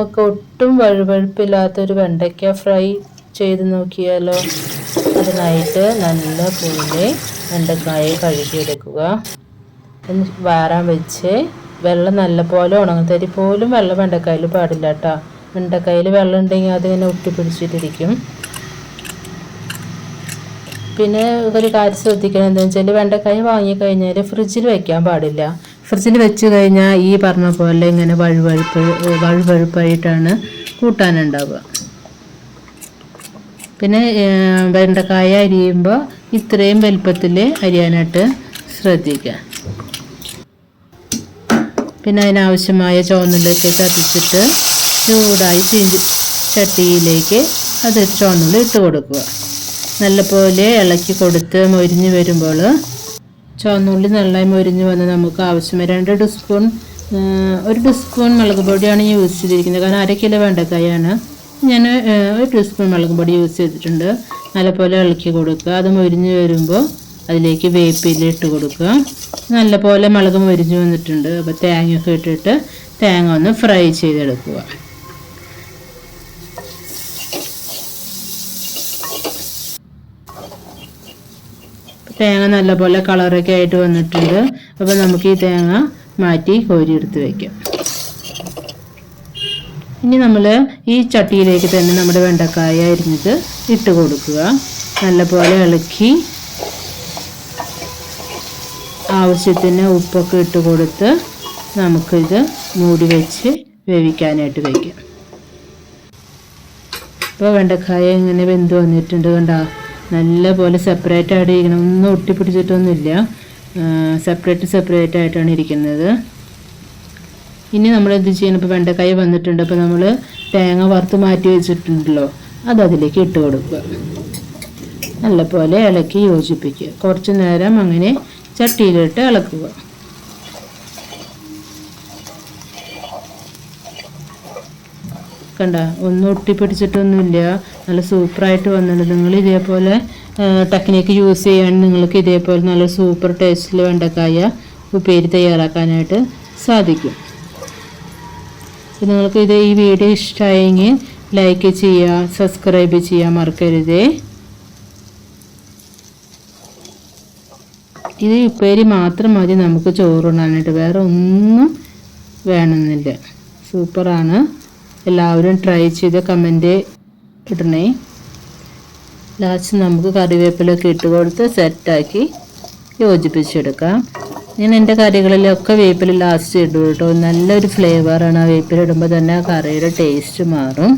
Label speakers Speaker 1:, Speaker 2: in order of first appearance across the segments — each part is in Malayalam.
Speaker 1: നമുക്ക് ഒട്ടും വഴുവഴുപ്പില്ലാത്തൊരു വെണ്ടയ്ക്ക ഫ്രൈ ചെയ്ത് നോക്കിയാലോ? അതിനായിട്ട് നല്ല പോലെ വെണ്ടക്കായ കഴുകിയെടുക്കുക. വാരാൻ വെച്ച് വെള്ളം നല്ലപോലെ ഉണങ്ങത്തരി പോലും വെള്ളം വെണ്ടക്കായിൽ പാടില്ല കേട്ടോ. വെണ്ടക്കായിൽ വെള്ളം ഉണ്ടെങ്കിൽ അതിങ്ങനെ ഒട്ടിപ്പിടിച്ചിട്ടിരിക്കും പിന്നെ ഒരു കാര്യം ശ്രദ്ധിക്കണം. എന്താണെന്ന് വെച്ചാൽ വെണ്ടക്കായ വാങ്ങിക്കഴിഞ്ഞാൽ ഫ്രിഡ്ജിൽ വയ്ക്കാൻ പാടില്ല. ഫ്രിഡ്ജിൽ വെച്ച് കഴിഞ്ഞാൽ ഈ പറഞ്ഞ പോലെ ഇങ്ങനെ വഴുവഴുപ്പ് വഴുവഴുപ്പായിട്ടാണ് കൂട്ടാനുണ്ടാവുക. പിന്നെ വെണ്ടക്കായ അരിയുമ്പോൾ ഇത്രയും വലുപ്പത്തിൽ അരിയാനായിട്ട് ശ്രദ്ധിക്കുക. പിന്നെ അതിനാവശ്യമായ ചുവന്നുള്ളിയൊക്കെ ചതച്ചിട്ട് ചൂടായി ചീഞ്ചി ചട്ടിയിലേക്ക് അത് ചുവന്നുള്ളി ഇട്ട് കൊടുക്കുക. നല്ലപോലെ ഇളക്കി കൊടുത്ത് മൊരിഞ്ഞ് വരുമ്പോൾ ചുവന്നുള്ളി നന്നായി മൊരിഞ്ഞ് വന്ന് നമുക്ക് ആവശ്യമായി രണ്ട് ടീസ്പൂൺ ഒരു ടീസ്പൂൺ മുളക് പൊടിയാണ് യൂസ് ചെയ്തിരിക്കുന്നത്. കാരണം അര കിലോ വെണ്ടക്കായാണ് ഞാൻ ഒരു ടീസ്പൂൺ മുളക് പൊടി യൂസ് ചെയ്തിട്ടുണ്ട്. നല്ലപോലെ ഇളക്കി കൊടുക്കുക. അത് മൊരിഞ്ഞ് വരുമ്പോൾ അതിലേക്ക് വേപ്പില ഇട്ട് കൊടുക്കുക. നല്ലപോലെ മുളക് മൊരിഞ്ഞ് വന്നിട്ടുണ്ട്. അപ്പോൾ തേങ്ങയൊക്കെ ഇട്ടിട്ട് തേങ്ങ ഒന്ന് ഫ്രൈ ചെയ്തെടുക്കുക. തേങ്ങ നല്ല നല്ലപോലെ കളറൊക്കെ ആയിട്ട് വന്നിട്ടുണ്ട്. അപ്പോൾ നമുക്ക് ഈ തേങ്ങ മാറ്റി കോരിയെടുത്ത് വയ്ക്കാം ഇനി നമ്മൾ ഈ ചട്ടിയിലേക്ക് തന്നെ നമ്മുടെ വെണ്ടക്കായ അരിഞ്ഞിട്ട് ഇട്ട് കൊടുക്കുക. നല്ലപോലെ ഇളക്കി ആവശ്യത്തിന് ഉപ്പൊക്കെ ഇട്ട് കൊടുത്ത് നമുക്കിത് മൂടി വെച്ച് വേവിക്കാനായിട്ട് വയ്ക്കാം ഇപ്പോൾ വെണ്ടക്കായ ഇങ്ങനെ വെന്ത് വന്നിട്ടുണ്ട് കണ്ട? നല്ല പോലെ സെപ്പറേറ്റ് ആയിട്ട് ഇരിക്കണം. ഒന്നും ഒട്ടിപ്പിടിച്ചിട്ടൊന്നുമില്ല. സെപ്പറേറ്റ് സെപ്പറേറ്റ് ആയിട്ടാണ് ഇരിക്കുന്നത്. ഇനി നമ്മൾ എന്ത് ചെയ്യണം? ഇപ്പോൾ വെണ്ടക്കായ വന്നിട്ടുണ്ട്. അപ്പോൾ നമ്മൾ തേങ്ങ വറുത്ത് മാറ്റി വെച്ചിട്ടുണ്ടല്ലോ. അത് അതിലേക്ക് ഇട്ട് കൊടുക്കുക. നല്ലപോലെ ഇളക്കി യോജിപ്പിക്കുക. കുറച്ച് നേരം അങ്ങനെ ചട്ടിയിലിട്ട് ഇളക്കുക. കണ്ട ഒന്നും ഒട്ടിപ്പിടിച്ചിട്ടൊന്നുമില്ല. നല്ല സൂപ്പറായിട്ട് വന്നിട്ടുണ്ട്. നിങ്ങൾ ഇതേപോലെ ടെക്നിക്ക് യൂസ് ചെയ്യാൻ നിങ്ങൾക്ക് ഇതേപോലെ നല്ല സൂപ്പർ ടേസ്റ്റിൽ വെണ്ടക്കായ ഉപ്പേരി തയ്യാറാക്കാനായിട്ട് സാധിക്കും. നിങ്ങൾക്ക് ഇത് ഈ വീഡിയോ ഇഷ്ടമായെങ്കിൽ ലൈക്ക് ചെയ്യുക സബ്സ്ക്രൈബ് ചെയ്യാൻ മറക്കരുതേ. ഇത് ഉപ്പേരി മാത്രം മതി നമുക്ക് ചോറുണ്ണാനായിട്ട് വേറെ ഒന്നും വേണമെന്നില്ല. സൂപ്പറാണ്. എല്ലാവരും ട്രൈ ചെയ്ത് കമന്റ് ഇടണേ. ലാസ്റ്റ് നമുക്ക് കറിവേപ്പിലൊക്കെ ഇട്ട് കൊടുത്ത് സെറ്റാക്കി യോജിപ്പിച്ചെടുക്കാം. ഞാൻ എന്റെ കറികളിലൊക്കെ വേപ്പിൽ ലാസ്റ്റ് ഇടും കേട്ടോ. നല്ലൊരു ഫ്ലേവറാണ് ആ വേപ്പിൽ ഇടുമ്പോൾ തന്നെ ആ കറിയുടെ ടേസ്റ്റ് മാറും.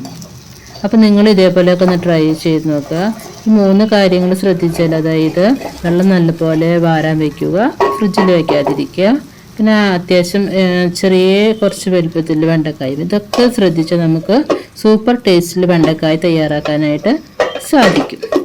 Speaker 1: അപ്പം നിങ്ങൾ ഇതേപോലെയൊക്കെ ഒന്ന് ട്രൈ ചെയ്ത് നോക്കുക. ഈ മൂന്ന് കാര്യങ്ങൾ ശ്രദ്ധിച്ചാൽ അതായത് വെള്ളം നല്ലപോലെ വാരാൻ വയ്ക്കുക ഫ്രിഡ്ജിൽ വയ്ക്കാതിരിക്കുക. പിന്നെ അത്യാവശ്യം ചെറിയ കുറച്ച് വലുപ്പത്തിൽ വെണ്ടക്കായും. ഇതൊക്കെ ശ്രദ്ധിച്ചാൽ നമുക്ക് സൂപ്പർ ടേസ്റ്റിൽ വെണ്ടക്കായ തയ്യാറാക്കാനായിട്ട് സാധിക്കും.